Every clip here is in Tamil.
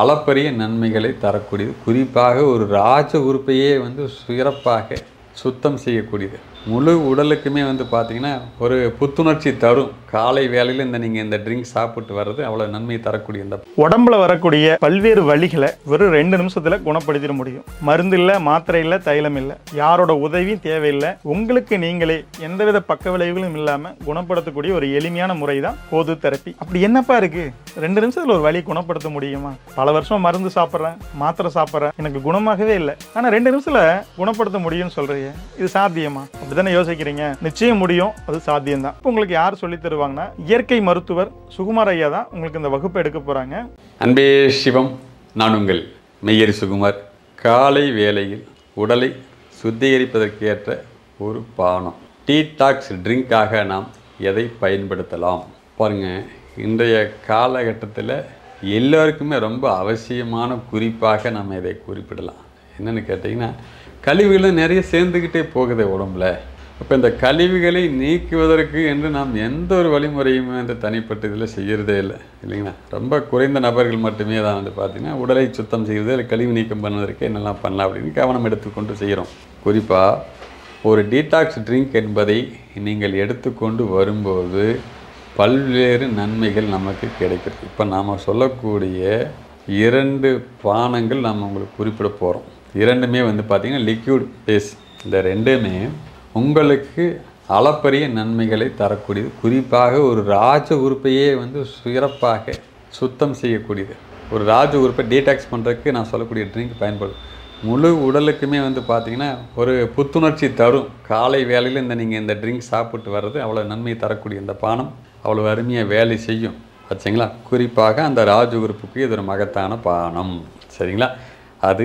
அளப்பரிய நன்மைகளை தரக்கூடியது. குறிப்பாக ஒரு ராஜ உறுப்பையே வந்து சிறப்பாக சுத்தம் செய்யக்கூடியது. முழு உடலுக்குமே வந்து பார்த்திங்கன்னா ஒரு புத்துணர்ச்சி தரும். காலை வேலையில் இந்த நீங்கள் இந்த ட்ரிங்க் சாப்பிட்டு வர்றது அவ்வளோ நன்மை தரக்கூடிய இந்த உடம்புல வரக்கூடிய பல்வேறு வழிகளை வெறும் ரெண்டு நிமிஷத்தில் குணப்படுத்திட முடியும். மருந்து இல்லை மாத்திரை இல்லை தைலம் இல்லை. யாரோட உதவியும் தேவையில்லை. உங்களுக்கு நீங்களே எந்தவித பக்க விளைவுகளும் இல்லாமல் குணப்படுத்தக்கூடிய ஒரு எளிமையான முறை தான் போது தெரப்பி. அப்படி என்னப்பா இருக்குது ரெண்டு நிமிஷத்தில் ஒரு வழி குணப்படுத்த முடியுமா? பல வருஷம் மருந்து சாப்பிட்றேன் மாத்திரை சாப்பிட்றேன் எனக்கு குணமாகவே இல்லை. ஆனால் ரெண்டு நிமிஷத்தில் குணப்படுத்த முடியும்னு சொல்கிறீங்க இது சாத்தியமா? அப்படிதானே யோசிக்கிறீங்க? நிச்சயம் முடியும். அது சாத்தியம்தான். இப்போ உங்களுக்கு யார் சொல்லி தருவாங்கன்னா இயற்கை மருத்துவர் சுகுமார் ஐயா தான் உங்களுக்கு இந்த வகுப்பு எடுக்க போறாங்க. அன்பே சிவம் நான் உங்கள் மெய்யரி சுகுமார். காலை வேளையில் உடலை சுத்திகரிப்பதற்கு ஏற்ற ஒரு பானம். டீ டாக்ஸ் ட்ரிங்காக நாம் எதை பயன்படுத்தலாம்? பாருங்க இன்றைய காலகட்டத்தில் எல்லோருக்குமே ரொம்ப அவசியமான குறிப்பாக நம்ம இதை குறிப்பிடலாம். என்னென்னு கேட்டிங்கன்னா கழிவுகளும் நிறைய சேர்ந்துக்கிட்டே போகுது உடம்புல. அப்போ இந்த கழிவுகளை நீக்குவதற்கு என்று நாம் எந்த ஒரு வழிமுறையுமே வந்து தனிப்பட்ட இதில் செய்கிறதே இல்லை இல்லைங்களா? ரொம்ப குறைந்த நபர்கள் மட்டுமே தான் வந்து பார்த்திங்கன்னா உடலை சுத்தம் செய்கிறது இல்லை கழிவு நீக்கம் பண்ணுவதற்கு என்னெல்லாம் பண்ணலாம் அப்படின்னு கவனம் எடுத்துக்கொண்டு செய்கிறோம். குறிப்பாக ஒரு டீடாக்ஸ் ட்ரிங்க் என்பதை நீங்கள் எடுத்துக்கொண்டு வரும்போது பல்வேறு நன்மைகள் நமக்கு கிடைக்கிறது. இப்போ நாம் சொல்லக்கூடிய இரண்டு பானங்கள் நாம் உங்களுக்கு குறிப்பிட போகிறோம் இரண்டுமே வந்து பார்த்திங்கன்னா லிக்யூட் பேஸ் இந்த ரெண்டுமே உங்களுக்கு அளப்பரிய நன்மைகளை தரக்கூடியது. குறிப்பாக ஒரு ராஜ உறுப்பையே வந்து சிறப்பாக சுத்தம் செய்யக்கூடியது. ஒரு ராஜ உறுப்பை டீடாக்ஸ் பண்ணுறதுக்கு நான் சொல்லக்கூடிய ட்ரிங்க் பயன்படும். முழு உடலுக்குமே வந்து பார்த்திங்கன்னா ஒரு புத்துணர்ச்சி தரும். காலை வேலையில் இந்த நீங்கள் இந்த ட்ரிங்க் சாப்பிட்டு வர்றது அவ்வளோ நன்மை தரக்கூடிய இந்த பானம் அவ்வளோ அருமையாக வேலை செய்யும். வச்சுங்களா குறிப்பாக அந்த ராஜ உறுப்புக்கு இது ஒரு மகத்தான பானம். சரிங்களா? அது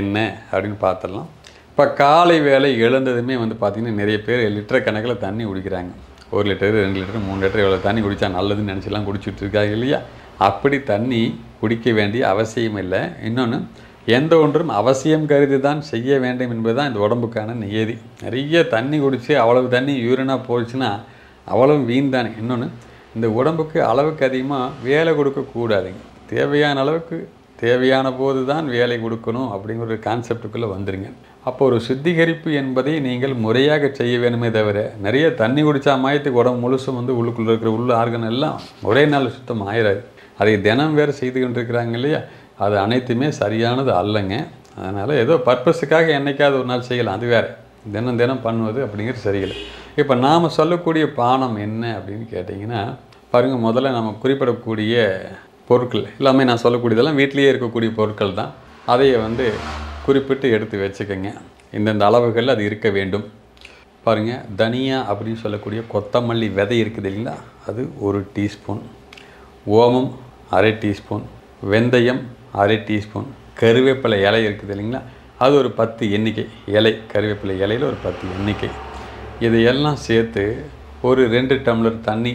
என்ன அப்படின்னு பார்த்துடலாம். இப்போ காலை வேலை எழுந்ததுமே வந்து பார்த்திங்கன்னா நிறைய பேர் லிட்டர் கணக்கில் தண்ணி குடிக்கிறாங்க. ஒரு லிட்டர் ரெண்டு லிட்டர் மூணு லிட்டர் இவ்வளோ தண்ணி குடித்தா நல்லதுன்னு நினச்சிலாம் குடிச்சிட்ருக்காங்க இல்லையா? அப்படி தண்ணி குடிக்க வேண்டிய அவசியம் இல்லை. இன்னொன்று எந்த ஒன்றும் அவசியம் கருதி தான் செய்ய வேண்டும் என்பதுதான் இந்த உடம்புக்கான நியதி. நிறைய தண்ணி குடித்து அவ்வளவு தண்ணி யூரினாக போச்சுன்னா அவ்வளவு வீண் தானே இன்னொன்று இந்த உடம்புக்கு அளவுக்கு அதிகமாக வேலை கொடுக்கக்கூடாதுங்க தேவையான அளவுக்கு தேவையான போது தான் வேலை கொடுக்கணும் அப்படிங்கிற ஒரு கான்செப்டுக்குள்ளே வந்துருங்க. அப்போ ஒரு சுத்திகரிப்பு என்பதை நீங்கள் முறையாக செய்ய வேணுமே தவிர நிறைய தண்ணி குடித்தா மாயத்துக்கு உடம்பு முழுசும் வந்து உள்ளுக்குள்ளே இருக்கிற உள்ள ஆர்கன் எல்லாம் ஒரே நாள் சுத்தம் ஆயிடாது அதை தினம் வேறு செய்து கொண்டிருக்கிறாங்க இல்லையா? அது அனைத்துமே சரியானது அல்லங்க. அதனால் ஏதோ பர்பஸுக்காக என்னைக்காவது ஒரு நாள் செய்யலாம். அது வேறு. தினம் தினம் பண்ணுவது அப்படிங்கிறது சரியில்லை. இப்போ நாம் சொல்லக்கூடிய பானம் என்ன அப்படின்னு கேட்டிங்கன்னா பாருங்கள் முதல்ல நம்ம குறிப்பிடக்கூடிய பொருட்கள் எல்லாமே நான் சொல்லக்கூடியதெல்லாம் வீட்டிலேயே இருக்கக்கூடிய பொருட்கள் தான். அதையை வந்து குறிப்பிட்டு எடுத்து வச்சுக்கோங்க. இந்தந்த அளவுகளில் அது இருக்க வேண்டும். பாருங்கள் தனியா அப்படின்னு சொல்லக்கூடிய கொத்தமல்லி விதை இருக்குது இல்லைங்களா? அது ஒரு டீஸ்பூன். ஓமம் அரை டீஸ்பூன். வெந்தயம் அரை டீஸ்பூன். கருவேப்பிலை இலை இருக்குது இல்லைங்களா? அது ஒரு பத்து எண்ணிக்கை இலை. கருவேப்பிலை இலையில் ஒரு பத்து எண்ணிக்கை. இதையெல்லாம் சேர்த்து ஒரு ரெண்டு டம்ளர் தண்ணி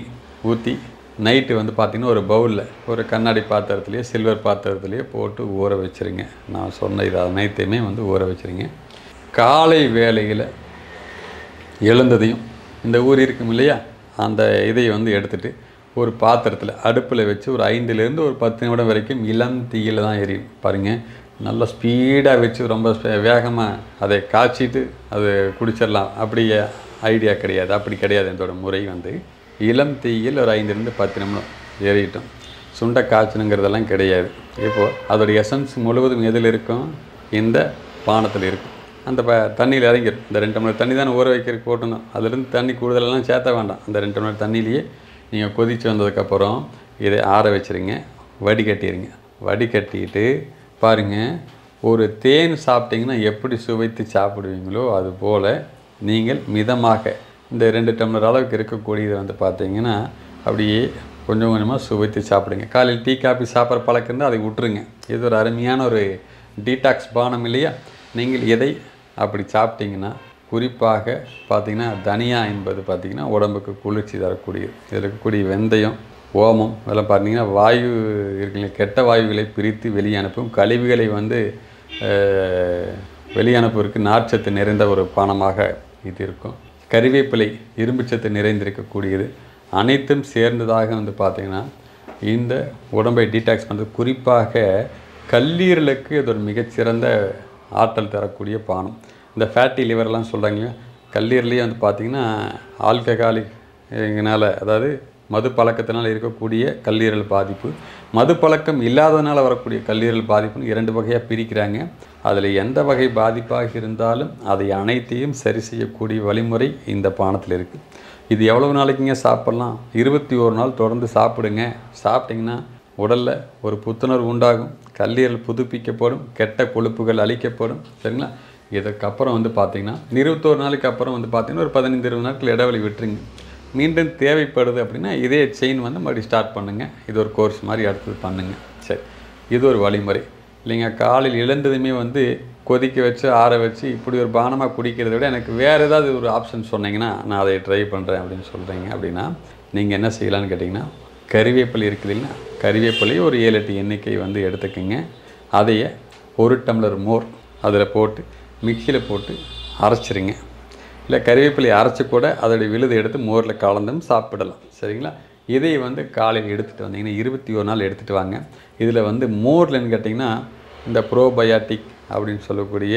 ஊற்றி நைட்டு வந்து பார்த்திங்கன்னா ஒரு பவுலில் ஒரு கண்ணாடி பாத்திரத்துலேயே சில்வர் பாத்திரத்துலேயே போட்டு ஊற வச்சுருங்க. நான் சொன்ன இது அனைத்தையுமே வந்து ஊற வச்சுருங்க. காலை வேளையில் எழுந்ததையும் இந்த ஊர் இருக்கும் இல்லையா? அந்த இதை வந்து எடுத்துட்டு ஒரு பாத்திரத்தில் அடுப்பில் வச்சு ஒரு ஐந்துலேருந்து ஒரு பத்து நிமிடம் வரைக்கும் இளம் தீயில் தான் எரியும். பாருங்கள் நல்லா ஸ்பீடாக வச்சு ரொம்ப வேகமாக அதை காய்ச்சிட்டு அது குடிச்சிடலாம். அப்படி ஐடியா கிடையாது. அப்படி கிடையாது. என்னோடய முறை வந்து இளம் தீயில் ஒரு ஐந்துலேருந்து பத்து நிமிடம் ஏறிட்டோம். சுண்டை காய்ச்சணுங்கிறதெல்லாம் கிடையாது. இப்போது அதோட எசன்ஸ் முழுவதும் எதில் இருக்கும்? இந்த பானத்தில் இருக்கும். அந்த ப தண்ணியில் இறங்கிடும் இந்த ரெண்டு மணி தண்ணி தானே ஊற வைக்கிறதுக்கு போட்டணும் அதுலேருந்து தண்ணி கூடுதலெல்லாம் சேர்த்த வேண்டாம். அந்த ரெண்டு மணி தண்ணியிலேயே நீங்கள் கொதித்து வந்ததுக்கப்புறம் இதை ஆற வச்சுருங்க. வடிகட்டிடுங்க வடிகட்டிட்டு பாருங்கள் ஒரு தேன் சாப்பிட்டீங்கன்னா எப்படி சுவைத்து சாப்பிடுவீங்களோ அது போல் நீங்கள் மிதமாக இந்த ரெண்டு டம்ளர் அளவுக்கு இருக்கக்கூடியது வந்து பார்த்தீங்கன்னா அப்படியே கொஞ்சம் கொஞ்சமாக சுவைத்து சாப்பிடுங்க. காலையில் டீ காபி சாப்பிட்ற பழக்கம் இருந்தால் அதை விட்டுருங்க. இது ஒரு அருமையான ஒரு டீடாக்ஸ் பானம் இல்லையா? நீங்கள் எதை அப்படி சாப்பிட்டீங்கன்னா குறிப்பாக பார்த்தீங்கன்னா தனியா என்பது பார்த்திங்கன்னா உடம்புக்கு குளிர்ச்சி தரக்கூடியது. இதில் இருக்கக்கூடிய வெந்தயம் ஓமம் இதெல்லாம் பார்த்தீங்கன்னா வாயு இருக்குல்ல கெட்ட வாயுகளை பிரித்து வெளியே அனுப்பும். கழிவுகளை வந்து வெளியனுப்புவதற்கு நார்ச்சத்து நிறைந்த ஒரு பானமாக இது இருக்கும். கறிவேப்பிலை இரும்புச்சத்து நிறைந்திருக்கக்கூடியது அனைத்தும் சேர்ந்ததாக வந்து பார்த்திங்கன்னா இந்த உடம்பை டீடாக்ஸ் பண்ணுறது குறிப்பாக கல்லீரலுக்கு இது ஒரு மிகச்சிறந்த ஆற்றல் தரக்கூடிய பானம். இந்த ஃபேட்டி லிவர்லாம் சொல்கிறாங்க கல்லீரலையும் வந்து பார்த்திங்கன்னா ஆல்கஹாலிக் இதனால் அதாவது மது பழக்கத்தினால் இருக்கக்கூடிய கல்லீரல் பாதிப்பு. மது பழக்கம் இல்லாதனால வரக்கூடிய கல்லீரல் பாதிப்புன்னு இரண்டு வகையாக பிரிக்கிறாங்க. அதில் எந்த வகை பாதிப்பாக இருந்தாலும் அதை அனைத்தையும் சரி செய்யக்கூடிய வழிமுறை இந்த பானத்தில் இருக்குது இது எவ்வளவு நாளைக்குங்க சாப்பிட்லாம்? இருபத்தி ஒரு நாள் தொடர்ந்து சாப்பிடுங்க. சாப்பிட்டிங்கன்னா உடலில் ஒரு புத்துணர்வு உண்டாகும். கல்லீரல் புதுப்பிக்கப்படும் கெட்ட கொழுப்புகள் அழிக்கப்படும். சரிங்களா? இதுக்கப்புறம் வந்து பார்த்திங்கன்னா இருபத்தோரு நாளைக்கு அப்புறம் வந்து பார்த்திங்கன்னா ஒரு பதினைந்து இருபது நாட்கள் இடைவெளி விட்டுருங்க. மீண்டும் தேவைப்படுது அப்படின்னா இதே செயின் வந்து மறுபடியும் ஸ்டார்ட் பண்ணுங்கள் இது ஒரு கோர்ஸ் மாதிரி அடுத்தது பண்ணுங்கள் சரி. இது ஒரு வழிமுறை. இல்லைங்க காலையில் எழுந்ததுமே வந்து கொதிக்க வச்சு ஆற வச்சு இப்படி ஒரு பானமாக குடிக்கிறத விட எனக்கு வேறு ஏதாவது ஒரு ஆப்ஷன் சொன்னீங்கன்னா நான் அதை ட்ரை பண்ணுறேன் அப்படின்னு சொல்கிறீங்க அப்படின்னா நீங்கள் என்ன செய்யலான்னு கேட்டிங்கன்னா கறிவேப்பிலை இருக்குது இல்லைன்னா கறிவேப்பிலையை ஒரு ஏழு எட்டு எண்ணிக்கை வந்து எடுத்துக்கோங்க. அதையே ஒரு டம்ளர் மோர் அதில் போட்டு மிக்சியில் போட்டு அரைச்சிருங்க. இல்லை கறிவேப்பிலையை அரைச்சி கூட அதோடைய விழுதை எடுத்து மோரில் கலந்தும் சாப்பிடலாம். சரிங்களா? இதை வந்து காலையில் எடுத்துகிட்டு வந்தீங்கன்னா இருபத்தி ஒரு நாள் எடுத்துகிட்டு வாங்க. இதில் வந்து மோர்லன்னு கேட்டிங்கன்னா இந்த ப்ரோபயாட்டிக் அப்படின்னு சொல்லக்கூடிய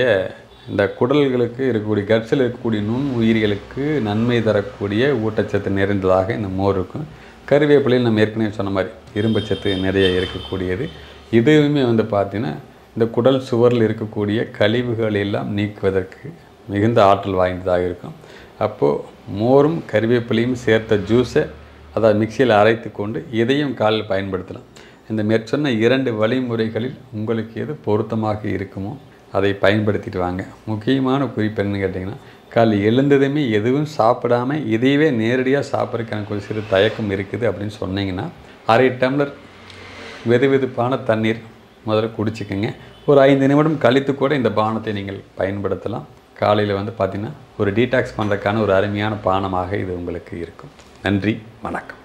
இந்த குடல்களுக்கு இருக்கக்கூடிய கட்ஸில் இருக்கக்கூடிய நுண் உயிரிகளுக்கு நன்மை தரக்கூடிய ஊட்டச்சத்து நிறைந்ததாக இந்த மோர் இருக்கும். கருவேப்பிலையில் நம்ம ஏற்கனவே சொன்ன மாதிரி இரும்புச்சத்து நிறைய இருக்கக்கூடியது. இதுவுமே வந்து பார்த்திங்கன்னா இந்த குடல் சுவரில் இருக்கக்கூடிய கழிவுகள் எல்லாம் நீக்குவதற்கு மிகுந்த ஆற்றல் வாய்ந்ததாக இருக்கும். அப்போது மோரும் கறிவேப்பிலையும் சேர்த்த ஜூஸை அதாவது மிக்சியில் அரைத்து கொண்டு இதையும் காலில் பயன்படுத்தலாம். இந்த மேற்சொன்ன இரண்டு வழிமுறைகளில் உங்களுக்கு எது பொருத்தமாக இருக்குமோ அதை பயன்படுத்திட்டு வாங்க. முக்கியமான குறிப்பு என்னன்னு கேட்டிங்கன்னா காலை எழுந்ததுமே எதுவும் சாப்பிடாம இதையவே நேரடியாக சாப்பிட்றதுக்கு எனக்கு ஒரு சிறு தயக்கம் இருக்குது அப்படின்னு சொன்னீங்கன்னா அரை டம்ளர் வெது வெதுப்பான தண்ணீர் முதல்ல குடிச்சிக்கோங்க. ஒரு ஐந்து நிமிடம் கழித்து கூட இந்த பானத்தை நீங்கள் பயன்படுத்தலாம். காலையில் வந்து பார்த்திங்கன்னா ஒரு டீடாக்ஸ் பண்ணுறதுக்கான ஒரு அருமையான பானமாக இது உங்களுக்கு இருக்கும். நன்றி வணக்கம்.